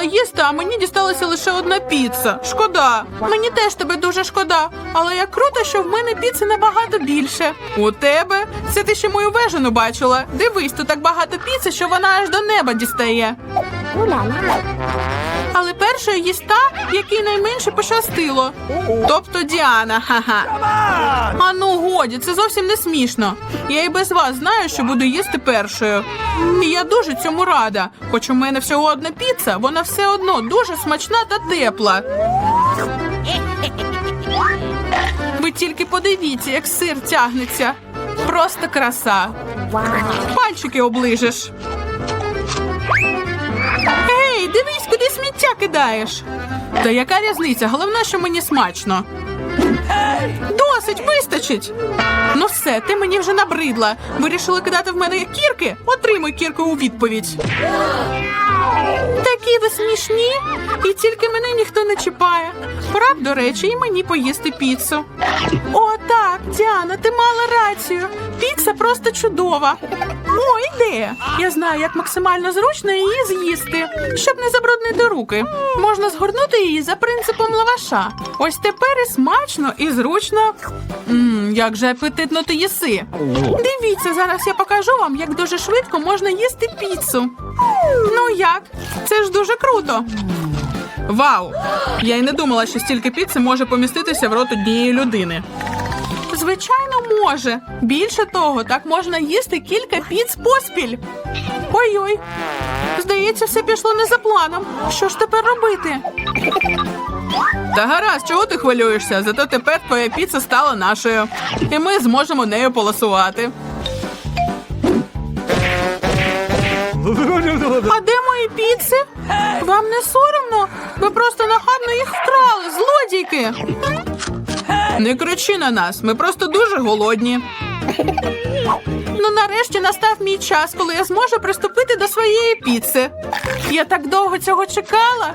почала їсти, а мені дісталася лише одна піца. Шкода. Мені теж тебе дуже шкода. Але як круто, що в мене піци набагато більше. У тебе? Це ти ще мою вежу не бачила. Дивись, тут так багато піци, що вона аж до неба дістає. Але першою їсть та, якій найменше пощастило. Тобто Діана, ха-ха. А ну годі, це зовсім не смішно. Я і без вас знаю, що буду їсти першою. І я дуже цьому рада. Хоч у мене всього одна піца, вона все одно дуже смачна та тепла. Ви тільки подивіться, як сир тягнеться. Просто краса. Пальчики оближеш. Ей, дивись, куди сміття кидаєш. Та яка різниця? Головне, що мені смачно. Досить, вистачить. Ну все, ти мені вже набридла. Вирішили кидати в мене кірки? Отримуй кірку у відповідь. Такі ви смішні, і тільки мене ніхто не чіпає. Пора до речі, і мені поїсти піцу. О, так, Діана, ти мала рацію. Піца просто чудова. О, ідея. Я знаю, як максимально зручно її з'їсти, щоб не забруднити руки. Можна згорнути її за принципом лаваша. Ось тепер і смачно, і зручно. Мм, як же апетитно ти їси. Дивіться, зараз я покажу вам, як дуже швидко можна їсти піцу. Ну як? Це ж дуже круто. Вау! Я й не думала, що стільки піци може поміститися в рот однієї людини. Звичайно, може. Більше того, так можна їсти кілька піц поспіль. Ой-ой. Здається, все пішло не за планом. Що ж тепер робити? Та гаразд, чого ти хвилюєшся? Зато тепер твоя піца стала нашою. І ми зможемо нею полосувати. А де мої піци? Вам не соромно? Ви просто нахабно їх вкрали, злодійки. Не кричи на нас, ми просто дуже голодні. Ну, нарешті настав мій час, коли я зможу приступити до своєї піци. Я так довго цього чекала.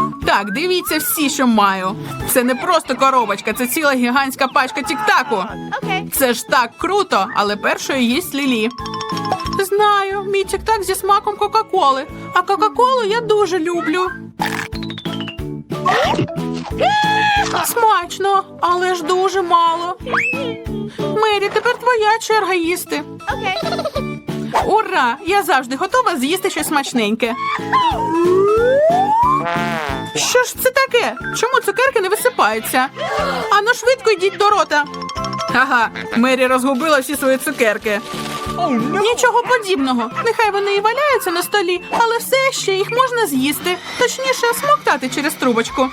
Так, дивіться всі, що маю. Це не просто коробочка, це ціла гігантська пачка тік-таку. Це ж так круто, але першою їсть Лілі. Знаю, мій тік-так зі смаком Кока-Коли. А Кока-Колу я дуже люблю. Смачно, але ж дуже мало. Мері, тепер твоя черга їсти. Ура! Я завжди готова з'їсти щось смачненьке. Що ж це таке? Чому цукерки не висипаються? Ану швидко йдіть до рота. Ага, Мері розгубила всі свої цукерки. Нічого подібного. Нехай вони і валяються на столі, але все ще їх можна з'їсти. Точніше, смоктати через трубочку.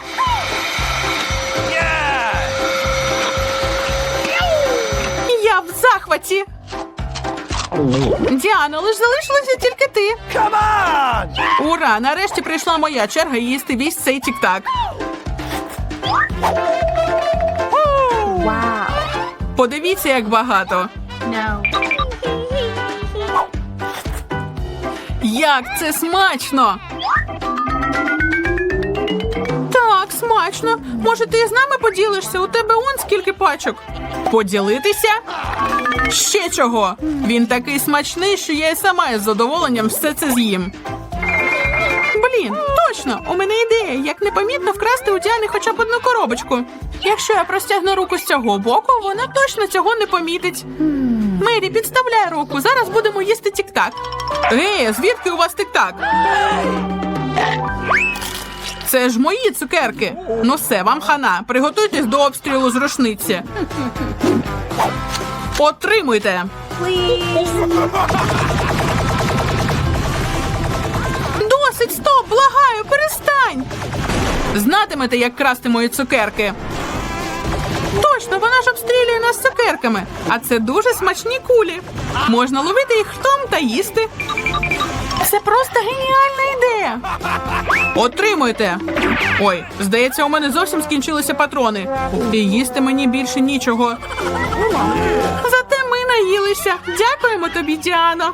Я в захваті. Діано, лиш залишилася тільки ти. Ура! Нарешті прийшла моя черга їсти весь цей тік-так. Подивіться, як багато. Як це смачно! Так, смачно. Може, ти з нами поділишся? У тебе он скільки пачок. Поділитися? Ще чого? Він такий смачний, що я і сама із задоволенням все це з'їм. Блін, точно, у мене ідея, як непомітно вкрасти у Діани хоча б одну коробочку. Якщо я простягну руку з цього боку, вона точно цього не помітить. Мері, підставляй руку, зараз будемо їсти тік-так. Ей, звідки у вас тік-так? Це ж мої цукерки. Ну все, вам хана. Приготуйтесь до обстрілу з рушниці. Отримуйте. Досить, стоп, благаю, перестань. Знатимете, як красти мої цукерки. Точно, вона ж обстрілює нас цукерками. А це дуже смачні кулі. Можна ловити їх хтом та їсти. Це просто геніальна ідея. Отримуйте. Ой, здається, у мене зовсім скінчилися патрони. І їсти мені більше нічого. Зате ми наїлися. Дякуємо тобі, Діано.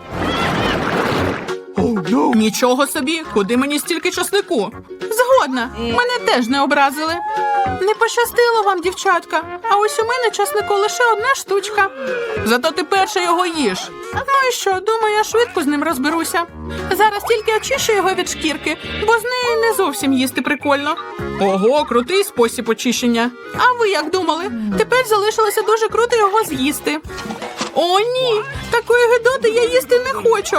Нічого собі, куди мені стільки часнику? Згодна, мене теж не образили. Не пощастило вам, дівчатка. А ось у мене часнику лише одна штучка. Зато ти перша його їш. Ну і що, думаю, я швидко з ним розберуся. Зараз тільки очищу його від шкірки, бо з нею не зовсім їсти прикольно. Ого, крутий спосіб очищення. А ви як думали? Тепер залишилося дуже круто його з'їсти. О, ні! Такої гидоти я їсти не хочу.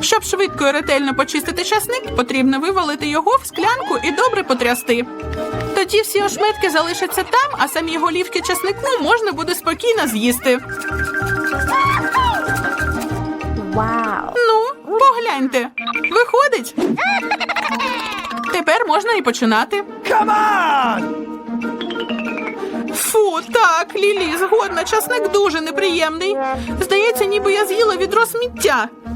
Щоб швидко і ретельно почистити часник, потрібно вивалити його в склянку і добре потрясти. Тоді всі ошметки залишаться там, а самі голівки часнику можна буде спокійно з'їсти. Wow. Ну, погляньте. Виходить. Тепер можна і починати. Фу, так, Лілі, згодна, часник дуже неприємний. Здається, ніби я з'їла відро сміття.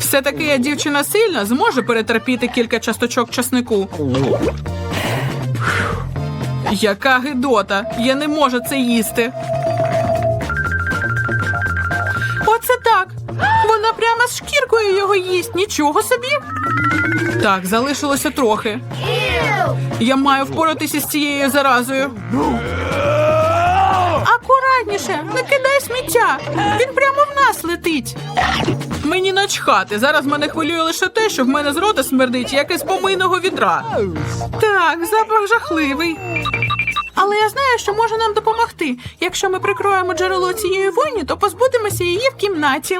Все-таки я дівчина сильна, зможу перетерпіти кілька часточок часнику. Яка гидота! Я не можу це їсти. Оце так. Вона прямо з шкіркою його їсть. Нічого собі. Так, залишилося трохи. Я маю впоратися з цією заразою. Акуратніше, не кидай сміття. Він прямо в нас летить. Мені начхати. Зараз мене хвилює лише те, що в мене з рота смердить, як із помийного відра. Так, запах жахливий. Але я знаю, що може нам допомогти. Якщо ми прикроємо джерело цієї войні, то позбудемося її в кімнаті.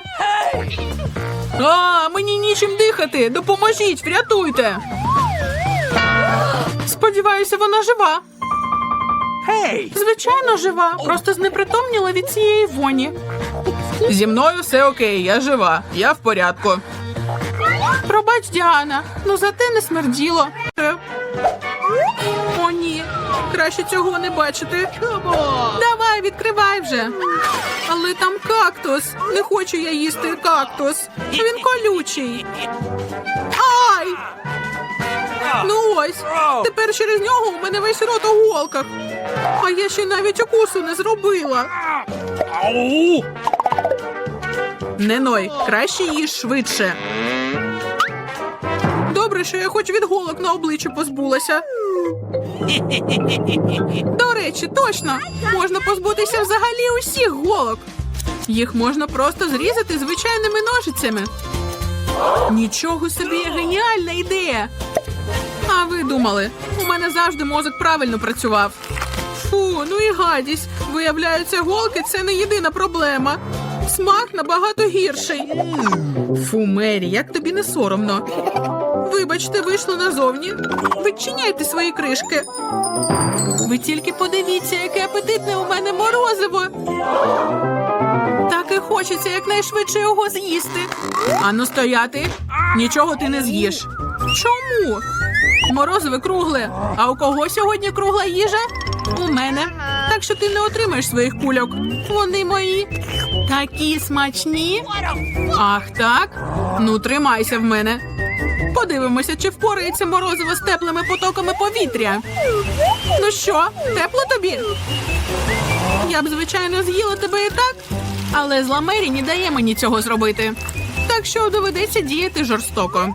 А, мені нічим дихати. Допоможіть, врятуйте. Сподіваюся, вона жива. Звичайно, жива. Просто знепритомніла від цієї воні. Зі мною все окей, я жива. Я в порядку. Пробач, Діана, ну зате не смерділо. О, ні. Краще цього не бачити. Давай, відкривай вже. Але там кактус. Не хочу я їсти кактус. Він колючий. Ай! Ну ось, тепер через нього у мене весь рот у голках. А я ще навіть укусу не зробила. Не ной, краще їж швидше. Добре, що я хоч від голок на обличчі позбулася. До речі, точно можна позбутися взагалі усіх голок. Їх можна просто зрізати звичайними ножицями. Нічого собі геніальна ідея. А ви думали, у мене завжди мозок правильно працював. Фу, ну і гадість. Виявляється, голки це не єдина проблема. Смак набагато гірший. Фу, Мері, як тобі не соромно. Вибачте, вийшло назовні. Відчиняйте свої кришки. Ви тільки подивіться, яке апетитне у мене морозиво. Так і хочеться якнайшвидше його з'їсти. Ану стояти. Нічого ти не з'їш. Чому? Морозиве кругле. А у кого сьогодні кругла їжа? У мене. Що ти не отримаєш своїх кульок. Вони мої. Такі смачні. Ах, так? Ну, тримайся в мене. Подивимося, чи впорається морозиво з теплими потоками повітря. Ну що, тепло тобі? Я б, звичайно, з'їла тебе і так, але зла Мері не дає мені цього зробити. Так що доведеться діяти жорстоко.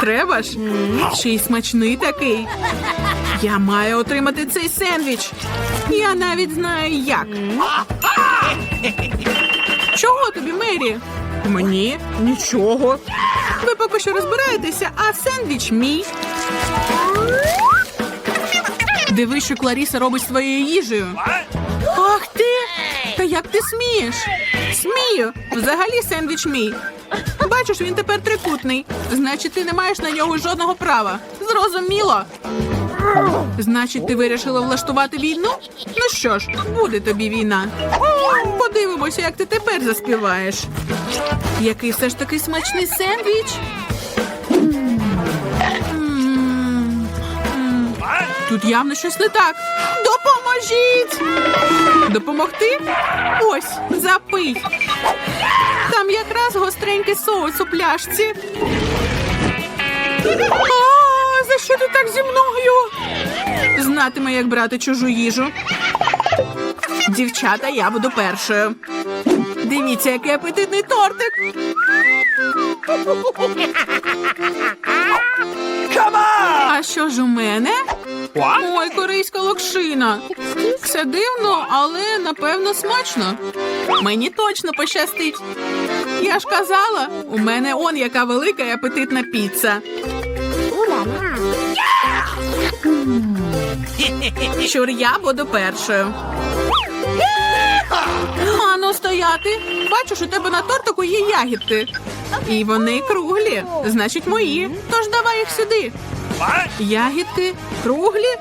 Треба ж? Ще й смачний такий. Я маю отримати цей сендвіч. Я навіть знаю як. Чого тобі, Мері? Мені нічого. Ви поки що розбираєтеся, а сендвіч мій. Дивись, що Кларіса робить своєю їжею. Ах ти! Та як ти смієш? Смію! Взагалі сендвіч мій. Бачиш, він тепер трикутний. Значить, ти не маєш на нього жодного права. Зрозуміло. Значить, ти вирішила влаштувати війну? Ну що ж, буде тобі війна. Подивимося, як ти тепер заспіваєш. Який все ж таки смачний сендвіч. Тут явно щось не так. Допоможіть! Допомогти? Ось, запий. Там якраз гостренький соус у пляшці. А, за що ти так зі мною? Знатиме, як брати чужу їжу. Дівчата, я буду першою. Дивіться, який апетитний тортик. А що ж у мене? Ой, корейська локшина. Це дивно, але напевно смачно. Мені точно пощастить. Я ж казала, у мене он яка велика і апетитна піца. Щур, я буду першою. Ану, стояти. Бачиш, у тебе на тортику є ягідки. І вони круглі, значить мої. Тож давай їх сюди. Ягідки круглі.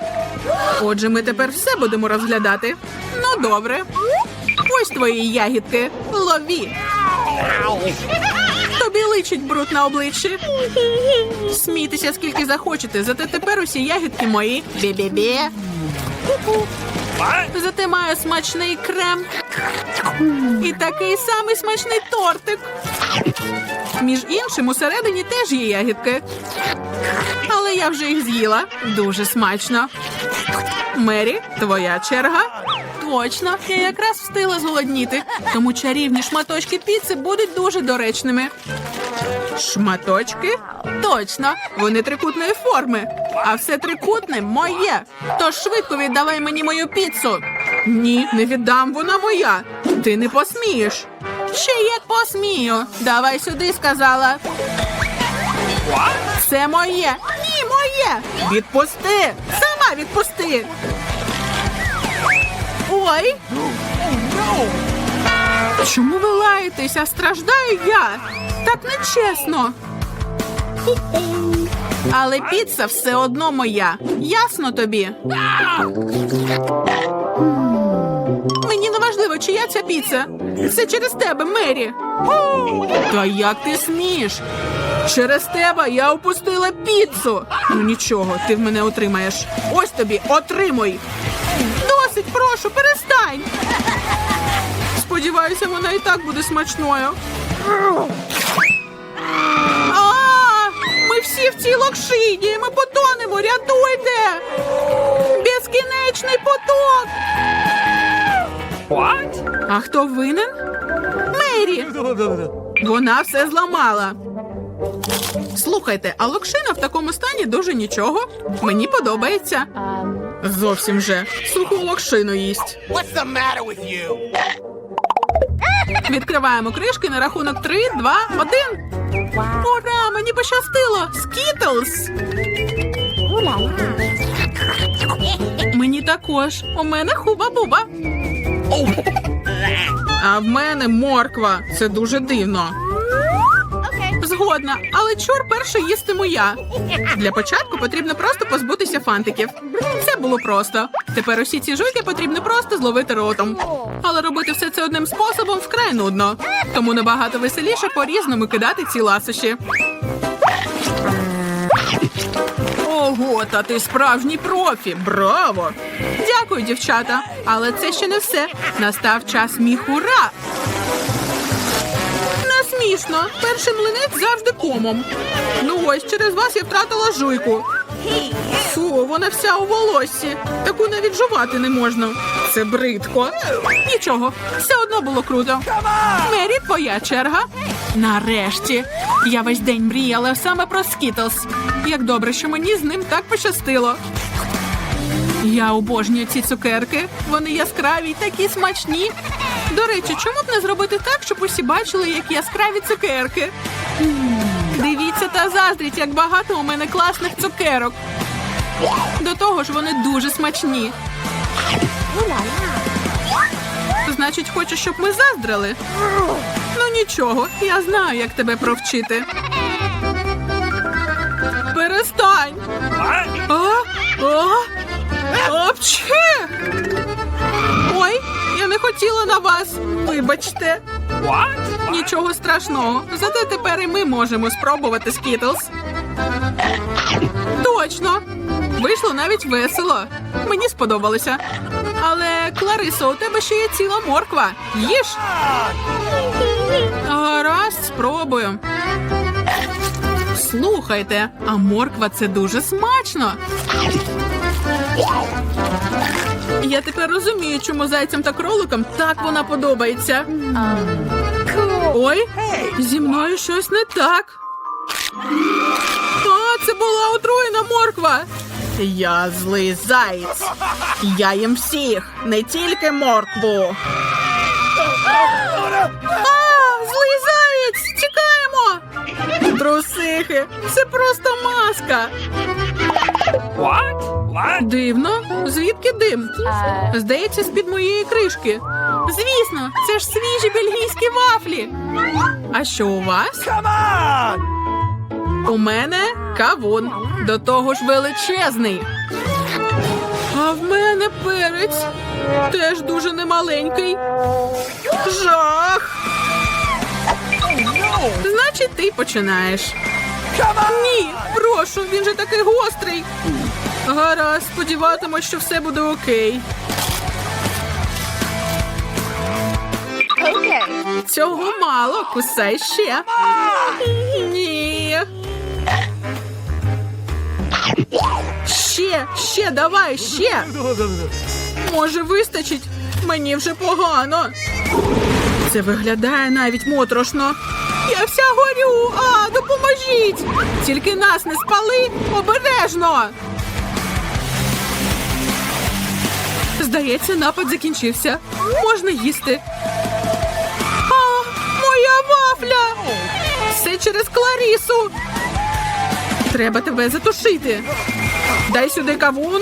Отже, ми тепер все будемо розглядати. Ну, добре. Ось твої ягідки. Лові. Тобі личить бруд на обличчі. Смійтеся скільки захочете, зате тепер усі ягідки мої. Бі-бі-бі. Зате маю смачний крем. І такий самий смачний тортик. Між іншим, усередині теж є ягідки. Але я вже їх з'їла. Дуже смачно. Мері, твоя черга. Точно, я якраз встигла зголодніти, тому чарівні шматочки піци будуть дуже доречними. Шматочки? Точно, вони трикутної форми. А все трикутне моє. Тож швидко віддавай мені мою піцу. Ні, не віддам, вона моя. Ти не посмієш. Ще як посмію. Давай сюди, сказала. Це моє. Ні, моє. Відпусти! Сама відпусти! Ой! Чому ви лаєтеся? Страждаю я. Так нечесно. Але піца все одно моя. Ясно тобі? Мені не важливо, чия ця піца. Це через тебе, Мері. Та як ти смієш? Через тебе я опустила піцу. Ну нічого, ти в мене отримаєш. Ось тобі, отримуй. Досить, прошу, перестань. Сподіваюся, вона і так буде смачною. А, ми всі в цій локшині. Ми потонемо. Рятуйте! Безкінечний поток. А хто винен? Мері. Вона все зламала. Слухайте, а локшина в такому стані дуже нічого. Мені подобається. Зовсім же. Суху локшину їсть. What's the matter with you? Відкриваємо кришки на рахунок 3, 2, 1. wow. Ура! Мені пощастило! La. Мені також. У мене хуба-буба. А в мене морква. Це дуже дивно. Згодна, але чур перше їстиму я. Для початку потрібно просто позбутися фантиків. Це було просто. Тепер усі ці жуйки потрібно просто зловити ротом. Але робити все це одним способом вкрай нудно. Тому набагато веселіше по-різному кидати ці ласощі. Ого, та ти справжній профі! Браво! Дякую, дівчата. Але це ще не все. Настав час міхура. Не смішно. Перший млинець завжди комом. Ну ось через вас я втратила жуйку. Фу, вона вся у волоссі. Таку навіть жувати не можна. Це бридко. Нічого, все одно було круто. Мері, твоя черга. Нарешті. Я весь день мріяла саме про Скітлз. Як добре, що мені з ним так пощастило. Я обожнюю ці цукерки. Вони яскраві й такі смачні. До речі, чому б не зробити так, щоб усі бачили, як яскраві цукерки? Дивіться та заздріть, як багато у мене класних цукерок. До того ж, вони дуже смачні. Значить, хочеш, щоб ми заздрили? Ну нічого, я знаю, як тебе провчити. Перестань. А? А? Апчхи! Ой, я не хотіла на вас. Вибачте. Нічого страшного. Зате тепер і ми можемо спробувати Скітлз. Точно. Вийшло навіть весело. Мені сподобалося. Але, Кларисо, у тебе ще є ціла морква. Їж. Гаразд, спробую. Слухайте, а морква це дуже смачно. Я тепер розумію, чому зайцям та кроликам так вона подобається. Ой, зі мною щось не так. А, це була отруєна морква. Я злий заєць. Я їм всіх, не тільки моркву. Злий заєць! Тікаємо! Трусихи, це просто маска. What? What? Дивно, звідки дим? Здається, з-під моєї кришки. Звісно, це ж свіжі бельгійські вафлі. А що у вас? Come on! У мене кавун. До того ж величезний. А в мене перець. Теж дуже немаленький. Жах. Значить, ти починаєш. Ні, прошу, він же такий гострий. Гаразд, сподіватимусь, що все буде окей. okay. Цього мало, кусай ще. Ні. Ще, ще, давай, ще. Може, вистачить? Мені вже погано. Це виглядає навіть моторошно. Я вся горю. А, допоможіть! Тільки нас не спали обережно. Здається, напад закінчився. Можна їсти. А, моя вафля! Все через Кларісу. Треба тебе затушити. Дай сюди кавун.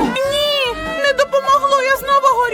Я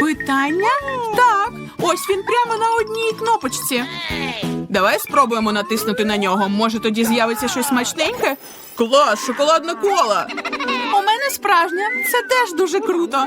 Питання? Так. Ось він прямо на одній кнопочці. Давай спробуємо натиснути на нього. Може, тоді з'явиться щось смачненьке? Клас, шоколадна кола. У мене справжня. Це теж дуже круто.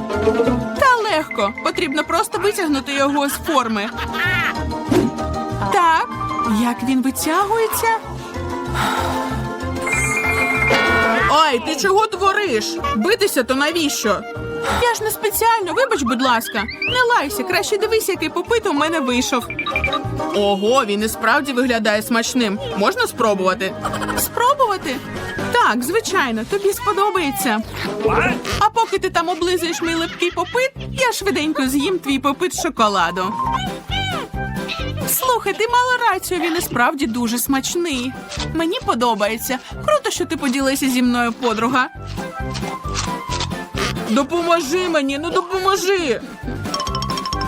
Та легко. Потрібно просто витягнути його з форми. Так, як він витягується? Ой, ти чого твориш? Битися то навіщо? Я ж не спеціально, вибач, будь ласка. Не лайся, краще дивись, який попит у мене вийшов. Ого, він і справді виглядає смачним. Можна спробувати? Спробувати? Так, звичайно, тобі сподобається. А поки ти там облизуєш мій липкий попит, я швиденько з'їм твій попит шоколаду. Слухай, ти мала рацію, він і справді дуже смачний. Мені подобається. Круто, що ти поділися зі мною, подруга. Допоможи мені, ну допоможи.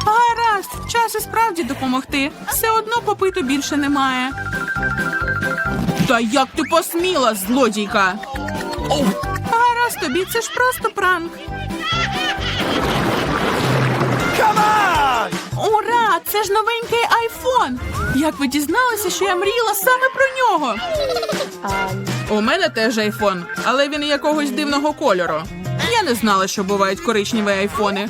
Гаразд, час і справді допомогти. Все одно попиту більше немає. Та як ти посміла, злодійка? Гаразд тобі, це ж просто пранк. Ура! Це ж новенький айфон! Як ви дізналися, що я мріяла саме про нього? У мене теж айфон, але він якогось дивного кольору. Я не знала, що бувають коричневі айфони.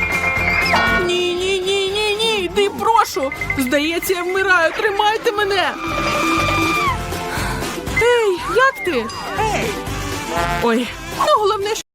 Прошу. Здається, я вмираю. Тримайте мене. Ей, як ти? Ой, ну головне,